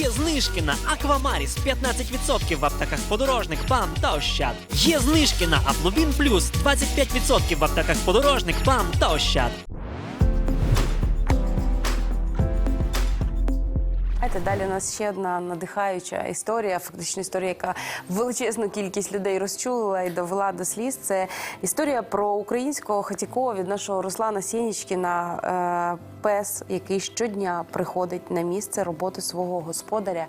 Є знижки на Аквамаріс 15% в аптеках подорожник, БАМ та Ощад. Є знижки на Аплубін Плюс 25% в аптеках подорожник, БАМ та Ощад. Знаєте, далі у нас ще одна надихаюча історія, фактично історія, яка величезну кількість людей розчулила і довела до сліз. Це історія про українського хатікова від нашого Руслана Сєнічкіна, е, пес, який щодня приходить на місце роботи свого господаря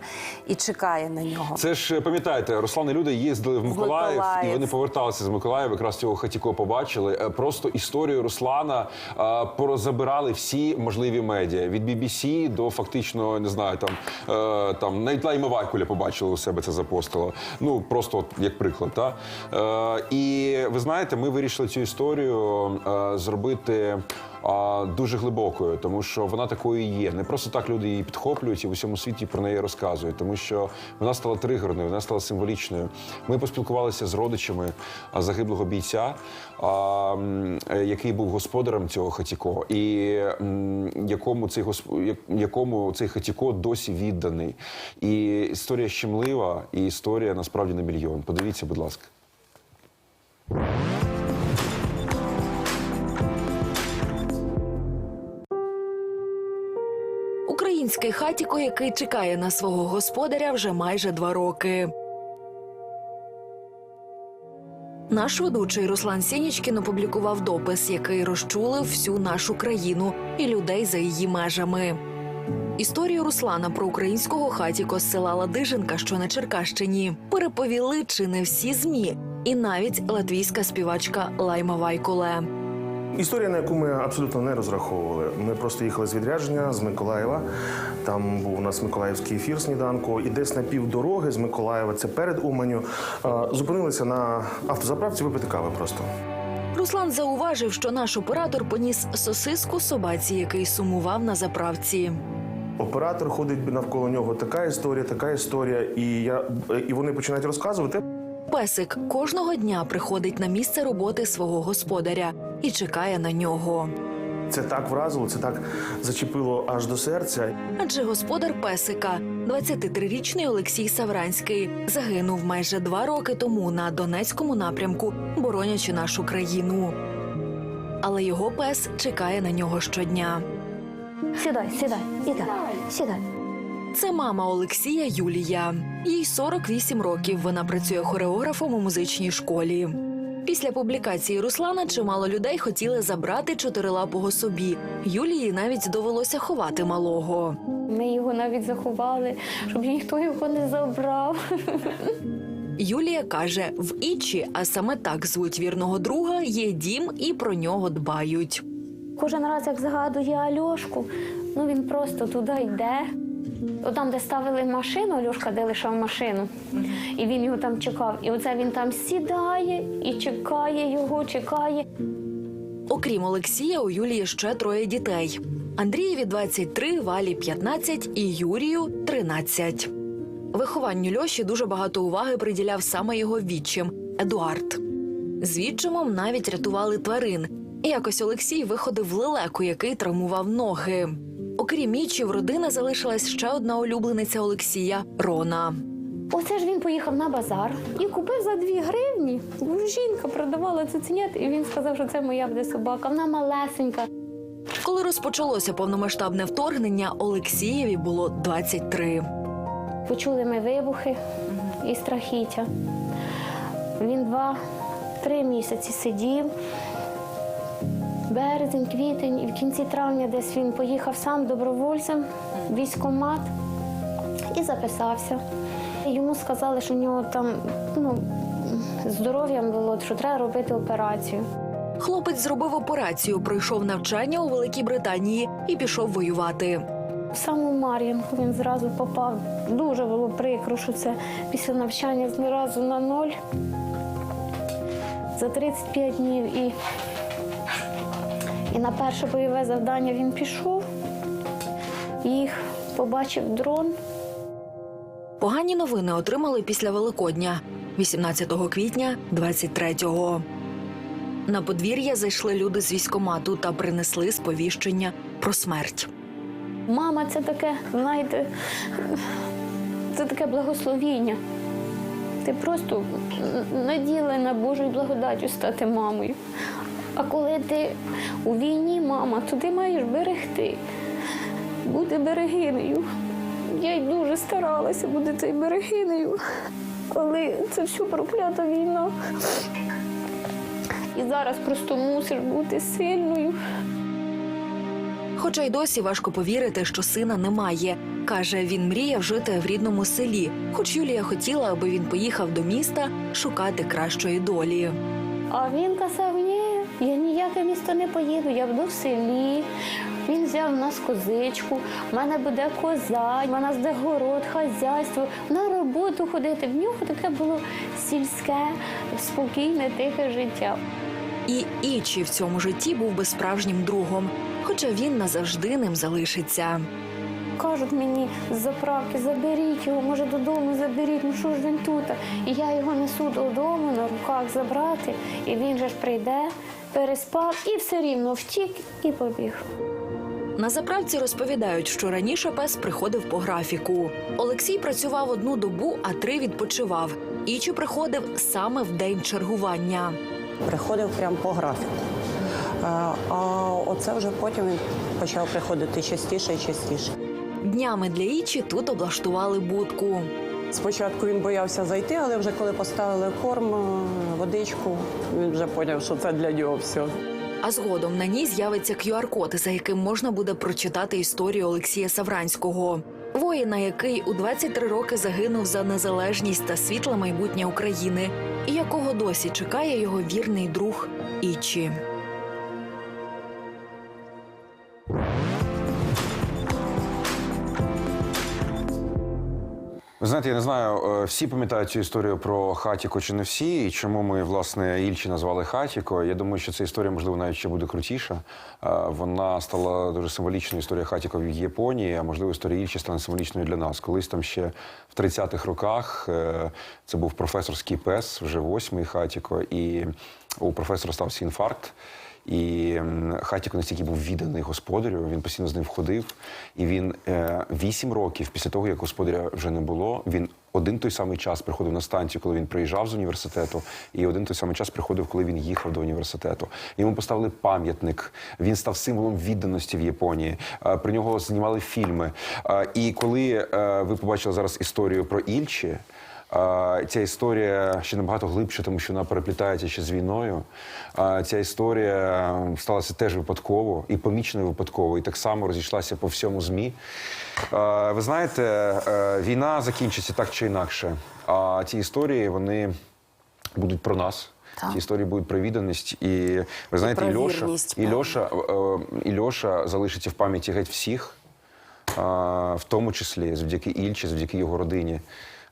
і чекає на нього. Це ж пам'ятаєте, Руслан і люди їздили в Миколаїв, Миколаїв. і вони поверталися з Миколаєва. Якраз цього хатіко побачили. Е, Просто історію Руслана е, порозабирали всі можливі медіа від BBC до фактично не знаю, там е, там навіть Лайма Вайкуля побачили у себе це запостило. Ну просто от, як приклад. Та? Е, і ви знаєте, ми вирішили цю історію е, зробити дуже глибокою, тому що вона такою є. Не просто так люди її підхоплюють і в усьому світі про неї розказують, тому що вона стала тригерною, вона стала символічною. Ми поспілкувалися з родичами загиблого бійця, а, який був господарем цього хатіко, і якому цей госп- якому цей хатіко досі відданий. І історія щемлива, і історія насправді на мільйон. Подивіться, будь ласка. Український хатіко, який чекає на свого господаря вже майже два роки. Наш ведучий Руслан Сєнічкін опублікував допис, який розчулив всю нашу країну і людей за її межами. Історію Руслана про українського хатіко з села Ладижинка, що на Черкащині, переповіли чи не всі змі, і навіть латвійська співачка Лайма Вайкуле. Історія, на яку ми абсолютно не розраховували. Ми просто їхали з відрядження з Миколаєва. Там був у нас миколаївський ефір сніданку. І десь на півдороги з Миколаєва, це перед Уманю, е, зупинилися на автозаправці випити кави просто. Руслан зауважив, що наш оператор поніс сосиску собаці, який сумував на заправці. Оператор ходить навколо нього. Така історія, така історія. І я і вони починають розказувати. Песик кожного дня приходить на місце роботи свого господаря і чекає на нього. Це так вразило, це так зачепило аж до серця. Адже господар песика, 23-річний Олексій Савранський, загинув майже два роки тому на Донецькому напрямку, боронячи нашу країну. Але його пес чекає на нього щодня. Сідай, сідай, іди, сідай. Це мама Олексія Юлія. Їй 48 років. Вона працює хореографом у музичній школі. Після публікації Руслана чимало людей хотіли забрати чотирилапого собі. Юлії навіть довелося ховати малого. Ми його навіть заховали, щоб ніхто його не забрав. Юлія каже: в Ічі, а саме так звуть вірного друга, є дім і про нього дбають. Кожен раз, як згадує Альошку, ну він просто туди йде. От Там, де ставили машину, Альошка де лишав машину, і він його там чекав. І оце він там сідає і чекає його, чекає. Окрім Олексія, у Юлії ще троє дітей: Андрієві 23, Валі 15 і Юрію 13. Вихованню Льоші дуже багато уваги приділяв саме його відчим Едуард. З відчимом навіть рятували тварин. І якось Олексій виходив лелеку, який травмував ноги. Окрім Мічів, родина залишилась ще одна улюблениця Олексія Рона. Оце ж він поїхав на базар і купив за дві гривні. Жінка продавала цуценят, і він сказав, що це моя буде собака. Вона малесенька. Коли розпочалося повномасштабне вторгнення, Олексієві було 23. Почули ми вибухи і страхіття. Він два-три місяці сидів. Березень, квітень, і в кінці травня десь він поїхав сам добровольцем в військкомат і записався. Йому сказали, що у нього там ну, здоров'ям було, що треба робити операцію. Хлопець зробив операцію, пройшов навчання у Великій Британії і пішов воювати. В саму Мар'їнку він зразу попав. Дуже було прикро, що це після навчання зразу на ноль. За 35 днів і, і на перше бойове завдання він пішов. Їх побачив дрон. Погані новини отримали після Великодня, 18 квітня 23-го. На подвір'я зайшли люди з військомату та принесли сповіщення про смерть. Мама, це таке, знаєте, це таке благословіння. Ти просто наділена Божою благодаттю стати мамою. А коли ти у війні, мама, то ти маєш берегти, бути берегинею. Я й дуже старалася бути цією берегинею, але це все проклята війна. І зараз просто мусиш бути сильною. Хоча й досі важко повірити, що сина немає. Каже, він мріяв жити в рідному селі, хоч Юлія хотіла, аби він поїхав до міста шукати кращої долі. А він казав, я ніяке місто не поїду, я буду в селі. Він взяв у нас козичку, в мене буде коза, в нас буде город, хазяйство, на роботу ходити. В нього таке було сільське, спокійне, тихе життя. І Ічі в цьому житті був би справжнім другом, хоча він назавжди ним залишиться. Кажуть мені з заправки, заберіть його, може додому заберіть, ну що ж він тут? І я його несу додому на руках забрати, і він же ж прийде, переспав і все рівно втік і побіг. На заправці розповідають, що раніше пес приходив по графіку. Олексій працював одну добу, а три відпочивав. Ічі приходив саме в день чергування. приходив прямо по графіку. Е, А оце вже потім він почав приходити частіше і частіше. Днями для Ічі тут облаштували будку. Спочатку він боявся зайти, але вже коли поставили корм, е, водичку, він вже зрозумів, що це для нього все. А згодом на ній з'явиться QR-код, за яким можна буде прочитати історію Олексія Савранського. Воїна, який у 23 роки загинув за незалежність та світле майбутнє України, і якого досі чекає його вірний друг Ічі. Знаєте, я не знаю, е, всі пам'ятають цю історію про Хатіко чи не всі, і чому ми, власне, Ільчі назвали Хатіко. Я думаю, що ця історія, можливо, навіть ще буде крутіша. Е, Вона стала дуже символічною історія Хатіко в Японії, а можливо, історія Ільчі стане символічною для нас. Колись там ще в 30-х роках е, це був професорський пес, вже восьмий Хатіко, і у професора стався інфаркт. І м, Хатіко настільки був відданий господарю, він постійно з ним входив. І він е, вісім років після того, як господаря вже не було, він один той самий час приходив на станцію, коли він приїжджав з університету, і один той самий час приходив, коли він їхав до університету. Йому поставили пам'ятник. Він став символом відданості в Японії. Е, Про нього знімали фільми. Е, І коли ви побачили зараз історію про Ільчі. Ця історія ще набагато глибше, тому що вона переплітається ще з війною. А, Ця історія сталася теж випадково і помічено випадково, і так само розійшлася по всьому змі. Ви знаєте, е, війна закінчиться так чи інакше. А ці історії вони будуть про нас. Ці історії будуть про відданість. І ви знаєте, і Льоша, і. Льоша, е, і Льоша залишиться в пам'яті геть всіх в тому числі завдяки Ільчі, завдяки його родині.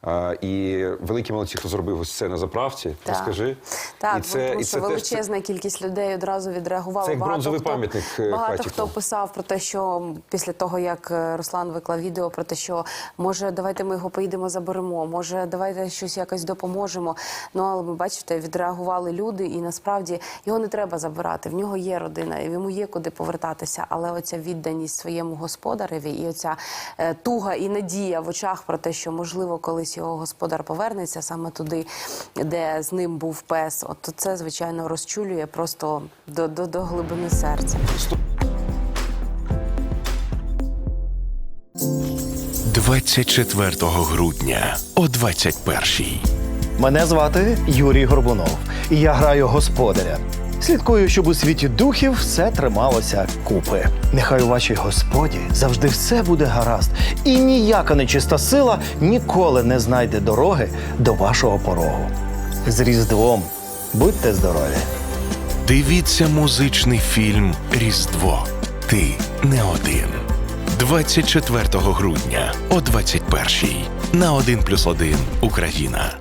А, і великі молодці, хто зробив ось це на заправці, Так. розкажи. Так, і це, тому і що це теж це- величезна кількість людей одразу відреагувала. Це як Багато бронзовий хто- пам'ятник, е, Багато Хатіку. хто писав про те, що після того, як е, Руслан виклав відео про те, що може давайте ми його поїдемо заберемо, може давайте щось якось допоможемо. Ну але ви бачите, відреагували люди, і насправді його не треба забирати. В нього є родина, і йому є куди повертатися. Але оця відданість своєму господареві, і оця е, туга і надія в очах про те, що можливо колись його господар повернеться саме туди, де з ним був пес. От це звичайно розчулює просто до, до, до глибини серця. 24 грудня о 21-й. Мене звати Юрій Горбунов, і я граю господаря. Слідкую, щоб у світі духів все трималося купи. Нехай у вашій господі завжди все буде гаразд, і ніяка нечиста сила ніколи не знайде дороги до вашого порогу. З Різдвом будьте здорові! Дивіться музичний фільм Різдво. Ти не один. 24 грудня о 21-й на 1+,1 Україна.